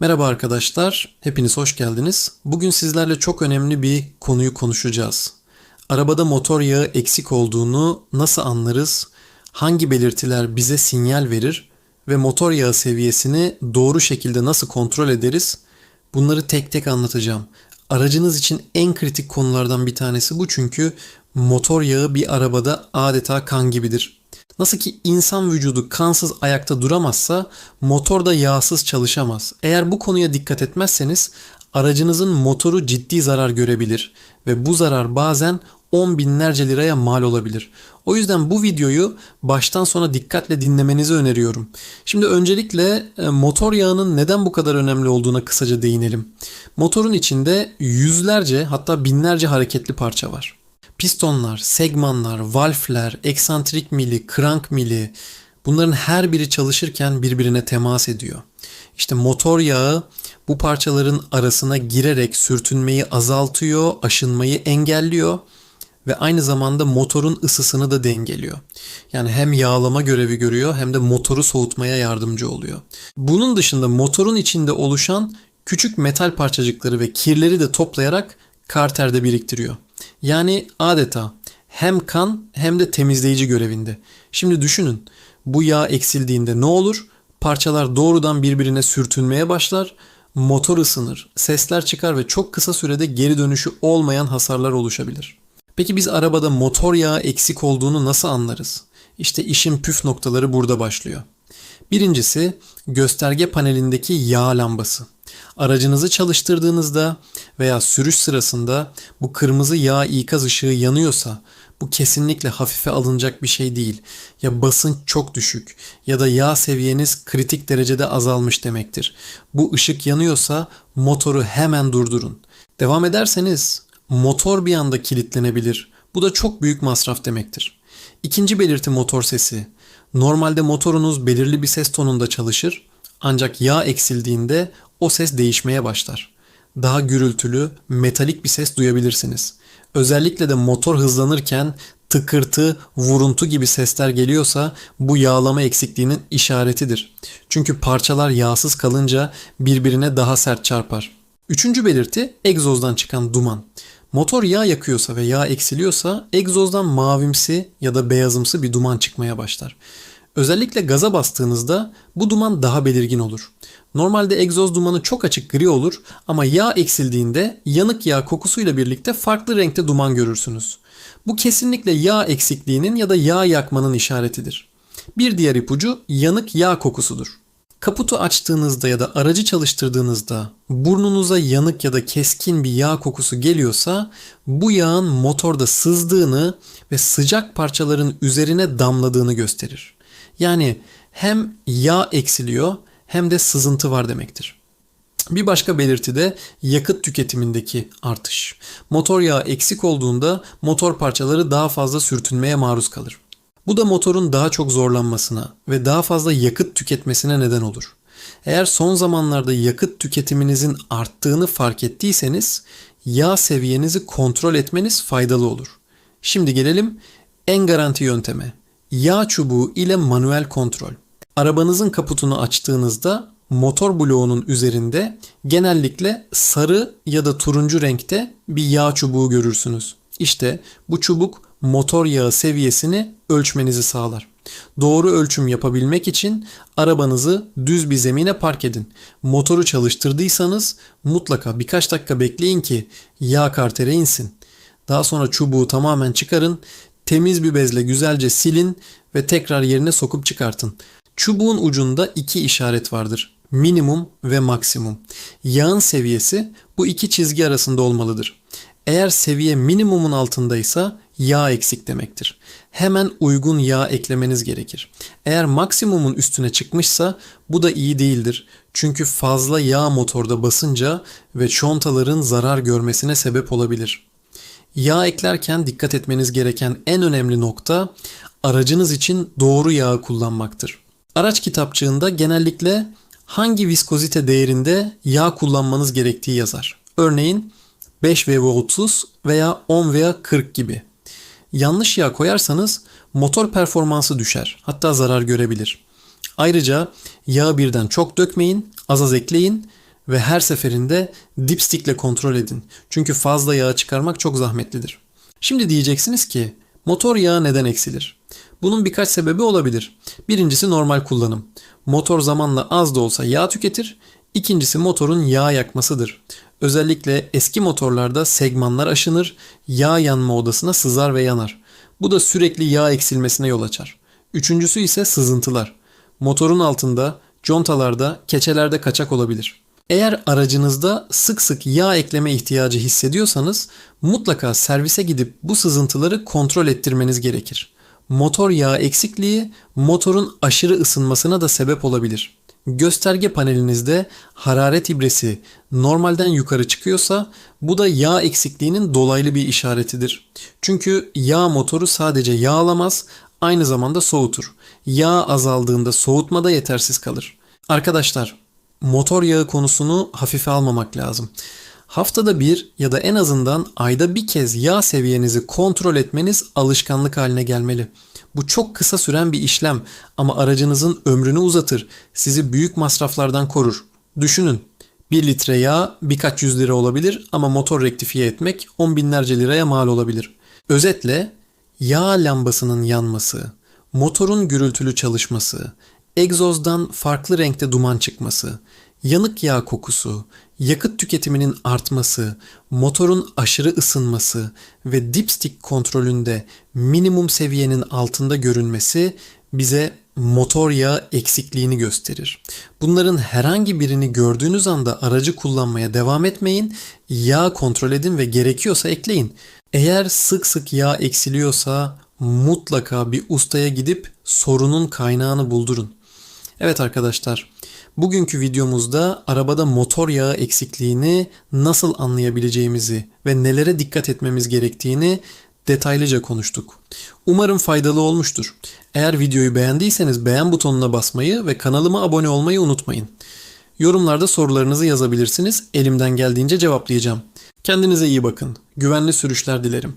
Merhaba arkadaşlar, hepiniz hoş geldiniz. Bugün sizlerle çok önemli bir konuyu konuşacağız. Arabada motor yağı eksik olduğunu nasıl anlarız? Hangi belirtiler bize sinyal verir ve motor yağı seviyesini doğru şekilde nasıl kontrol ederiz? Bunları tek tek anlatacağım. Aracınız için en kritik konulardan bir tanesi bu çünkü motor yağı bir arabada adeta kan gibidir. Nasıl ki insan vücudu kansız ayakta duramazsa motor da yağsız çalışamaz. Eğer bu konuya dikkat etmezseniz aracınızın motoru ciddi zarar görebilir ve bu zarar bazen 10 binlerce liraya mal olabilir. O yüzden bu videoyu baştan sona dikkatle dinlemenizi öneriyorum. Şimdi öncelikle e, motor yağının neden bu kadar önemli olduğuna kısaca değinelim. Motorun içinde yüzlerce hatta binlerce hareketli parça var. Pistonlar, segmanlar, valfler, eksantrik mili, krank mili bunların her biri çalışırken birbirine temas ediyor. İşte motor yağı bu parçaların arasına girerek sürtünmeyi azaltıyor, aşınmayı engelliyor ve aynı zamanda motorun ısısını da dengeliyor. Yani hem yağlama görevi görüyor hem de motoru soğutmaya yardımcı oluyor. Bunun dışında motorun içinde oluşan küçük metal parçacıkları ve kirleri de toplayarak karterde biriktiriyor. Yani adeta hem kan hem de temizleyici görevinde. Şimdi düşünün bu yağ eksildiğinde ne olur? Parçalar doğrudan birbirine sürtünmeye başlar, motor ısınır, sesler çıkar ve çok kısa sürede geri dönüşü olmayan hasarlar oluşabilir. Peki biz arabada motor yağı eksik olduğunu nasıl anlarız? İşte işin püf noktaları burada başlıyor. Birincisi gösterge panelindeki yağ lambası. Aracınızı çalıştırdığınızda veya sürüş sırasında bu kırmızı yağ ikaz ışığı yanıyorsa bu kesinlikle hafife alınacak bir şey değil. Ya basınç çok düşük ya da yağ seviyeniz kritik derecede azalmış demektir. Bu ışık yanıyorsa motoru hemen durdurun. Devam ederseniz motor bir anda kilitlenebilir. Bu da çok büyük masraf demektir. İkinci belirti motor sesi. Normalde motorunuz belirli bir ses tonunda çalışır ancak yağ eksildiğinde o ses değişmeye başlar. Daha gürültülü, metalik bir ses duyabilirsiniz. Özellikle de motor hızlanırken tıkırtı, vuruntu gibi sesler geliyorsa bu yağlama eksikliğinin işaretidir. Çünkü parçalar yağsız kalınca birbirine daha sert çarpar. Üçüncü belirti egzozdan çıkan duman. Motor yağ yakıyorsa ve yağ eksiliyorsa egzozdan mavimsi ya da beyazımsı bir duman çıkmaya başlar. Özellikle gaza bastığınızda bu duman daha belirgin olur. Normalde egzoz dumanı çok açık gri olur ama yağ eksildiğinde yanık yağ kokusuyla birlikte farklı renkte duman görürsünüz. Bu kesinlikle yağ eksikliğinin ya da yağ yakmanın işaretidir. Bir diğer ipucu yanık yağ kokusudur. Kaputu açtığınızda ya da aracı çalıştırdığınızda burnunuza yanık ya da keskin bir yağ kokusu geliyorsa bu yağın motorda sızdığını ve sıcak parçaların üzerine damladığını gösterir. Yani hem yağ eksiliyor hem de sızıntı var demektir. Bir başka belirti de yakıt tüketimindeki artış. Motor yağı eksik olduğunda motor parçaları daha fazla sürtünmeye maruz kalır. Bu da motorun daha çok zorlanmasına ve daha fazla yakıt tüketmesine neden olur. Eğer son zamanlarda yakıt tüketiminizin arttığını fark ettiyseniz yağ seviyenizi kontrol etmeniz faydalı olur. Şimdi gelelim en garanti yönteme. Yağ çubuğu ile manuel kontrol. Arabanızın kaputunu açtığınızda motor bloğunun üzerinde genellikle sarı ya da turuncu renkte bir yağ çubuğu görürsünüz. İşte bu çubuk motor yağı seviyesini ölçmenizi sağlar. Doğru ölçüm yapabilmek için arabanızı düz bir zemine park edin. Motoru çalıştırdıysanız mutlaka birkaç dakika bekleyin ki yağ kartere insin. Daha sonra çubuğu tamamen çıkarın, temiz bir bezle güzelce silin ve tekrar yerine sokup çıkartın. Çubuğun ucunda iki işaret vardır. Minimum ve maksimum. Yağın seviyesi bu iki çizgi arasında olmalıdır. Eğer seviye minimumun altındaysa yağ eksik demektir. Hemen uygun yağ eklemeniz gerekir. Eğer maksimumun üstüne çıkmışsa bu da iyi değildir. Çünkü fazla yağ motorda basınca ve çontaların zarar görmesine sebep olabilir. Yağ eklerken dikkat etmeniz gereken en önemli nokta aracınız için doğru yağı kullanmaktır. Araç kitapçığında genellikle hangi viskozite değerinde yağ kullanmanız gerektiği yazar. Örneğin 5 veya 30 veya 10 veya 40 gibi. Yanlış yağ koyarsanız motor performansı düşer. Hatta zarar görebilir. Ayrıca yağı birden çok dökmeyin, az az ekleyin ve her seferinde dipstickle kontrol edin. Çünkü fazla yağ çıkarmak çok zahmetlidir. Şimdi diyeceksiniz ki motor yağı neden eksilir? Bunun birkaç sebebi olabilir. Birincisi normal kullanım. Motor zamanla az da olsa yağ tüketir. İkincisi motorun yağ yakmasıdır. Özellikle eski motorlarda segmanlar aşınır, yağ yanma odasına sızar ve yanar. Bu da sürekli yağ eksilmesine yol açar. Üçüncüsü ise sızıntılar. Motorun altında, contalarda, keçelerde kaçak olabilir. Eğer aracınızda sık sık yağ ekleme ihtiyacı hissediyorsanız mutlaka servise gidip bu sızıntıları kontrol ettirmeniz gerekir. Motor yağı eksikliği motorun aşırı ısınmasına da sebep olabilir. Gösterge panelinizde hararet ibresi normalden yukarı çıkıyorsa bu da yağ eksikliğinin dolaylı bir işaretidir. Çünkü yağ motoru sadece yağlamaz, aynı zamanda soğutur. Yağ azaldığında soğutma da yetersiz kalır. Arkadaşlar, motor yağı konusunu hafife almamak lazım. Haftada bir ya da en azından ayda bir kez yağ seviyenizi kontrol etmeniz alışkanlık haline gelmeli. Bu çok kısa süren bir işlem ama aracınızın ömrünü uzatır, sizi büyük masraflardan korur. Düşünün, 1 litre yağ birkaç yüz lira olabilir ama motor rektifiye etmek on binlerce liraya mal olabilir. Özetle yağ lambasının yanması, motorun gürültülü çalışması, egzozdan farklı renkte duman çıkması, yanık yağ kokusu, yakıt tüketiminin artması, motorun aşırı ısınması ve dipstick kontrolünde minimum seviyenin altında görünmesi bize motor yağı eksikliğini gösterir. Bunların herhangi birini gördüğünüz anda aracı kullanmaya devam etmeyin. Yağ kontrol edin ve gerekiyorsa ekleyin. Eğer sık sık yağ eksiliyorsa mutlaka bir ustaya gidip sorunun kaynağını buldurun. Evet arkadaşlar, bugünkü videomuzda arabada motor yağı eksikliğini nasıl anlayabileceğimizi ve nelere dikkat etmemiz gerektiğini detaylıca konuştuk. Umarım faydalı olmuştur. Eğer videoyu beğendiyseniz beğen butonuna basmayı ve kanalıma abone olmayı unutmayın. Yorumlarda sorularınızı yazabilirsiniz. Elimden geldiğince cevaplayacağım. Kendinize iyi bakın. Güvenli sürüşler dilerim.